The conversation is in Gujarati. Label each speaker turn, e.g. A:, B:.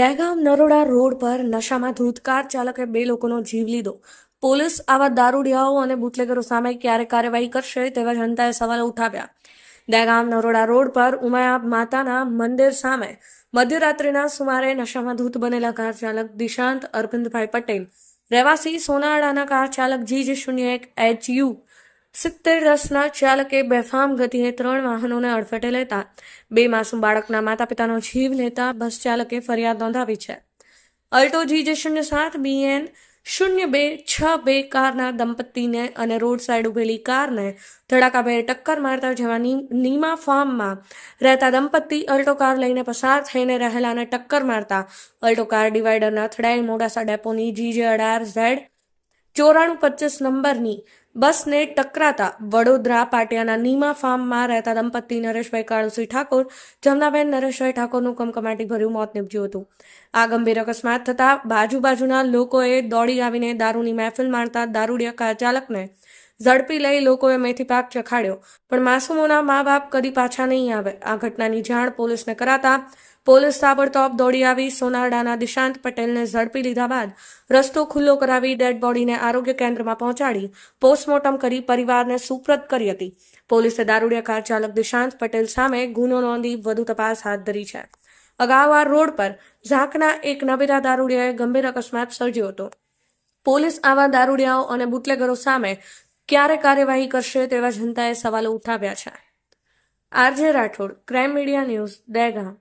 A: દહેગામ નરોડા રોડ પર નશામાં ધૂત કાર ચાલકે બે લોકોનો જીવ લીધો. પોલીસ આવા દારૂડિયાઓ અને બુટલેગરો સામે ક્યારે કાર્યવાહી કરશે તેવા જનતાએ સવાલો ઉઠાવ્યા. દહેગામ નરોડા રોડ પર ઉમાયા માતાના મંદિર સામે મધ્યરાત્રિના સુમારે નશામાં ધૂત બનેલા કાર ચાલક દિશાંત અરવિંદભાઈ પટેલ, રહેવાસી સોનાળાના કાર ચાલક જી જે શૂન્ય એક એચ યુ સિત્તેર રસના ચાલકે બેફામ ગતિએ ત્રણ વાહનોને અડફેટે લેતા બે માસૂમ બાળકના માતા પિતાનો જીવ લેતા બસ ચાલકે ફરિયાદ નોંધાવી છે. અલ્ટો જી જે શૂન્ય સાત, બીએન શૂન્ય બે, છ બે કારના દંપતીને અને રોડ સાઈડ ઉભેલી કારને ધડાકાભેર ટક્કર મારતા જેવા નીમા ફાર્મમાં રહેતા દંપતી અલ્ટો કાર લઈને પસાર થઈને રહેલાને ટક્કર મારતા અલ્ટો કાર ડિવાઈડરના થડાઈ મોડાસા ડેપોની જી જે અઢાર ઝેડ ચોરાણું પચીસ નંબરની બસને ટકરાતા વડોદરા પાટિયાના નીમા ફાર્મમાં રહેતા દંપતી નરેશભાઈ કાળુસિંહ ઠાકોર, જમનાબેન નરેશભાઈ ઠાકોરનું કમકમાટી ભર્યું મોત નીપજ્યું હતું. આ ગંભીર અકસ્માત થતા બાજુ બાજુના લોકોએ દોડી આવીને દારૂની મહેફિલ માણતા દારૂડિયા ચાલકને ઝડપી લઈ લોકોએ મેથી પાક ચખાડ્યો. પણ માસૂમોના મા બાપ કદી પાછા નહીં આવે. આ ઘટનાની જાણ પોલીસને કરાતા પોલીસ તાબડતોબ દોડી આવી સોનારડાના દિશાંત પટેલને ઝડપી લીધા બાદ રસ્તો ખુલ્લો કરાવી ડેડ બોડીને આરોગ્ય કેન્દ્રમાં પહોંચાડી પોસ્ટમોર્ટમ કરી પરિવારને સુપ્રત કરી હતી. પોલીસે દારૂડિયા કાર ચાલક દિશાંત પટેલ સામે ગુનો નોંધી વધુ તપાસ હાથ ધરી છે. અગાઉ આ રોડ પર ઝાંકના એક નબીરા દારૂડિયાએ ગંભીર અકસ્માત સર્જ્યો હતો. પોલીસ આવા દારૂડિયાઓ અને બુટલેગરો સામે ક્યારે કાર્યવાહી કરશે તેવા જનતાએ સવાલો ઉઠાવ્યા છે. R J Rathod crime media news Dehgam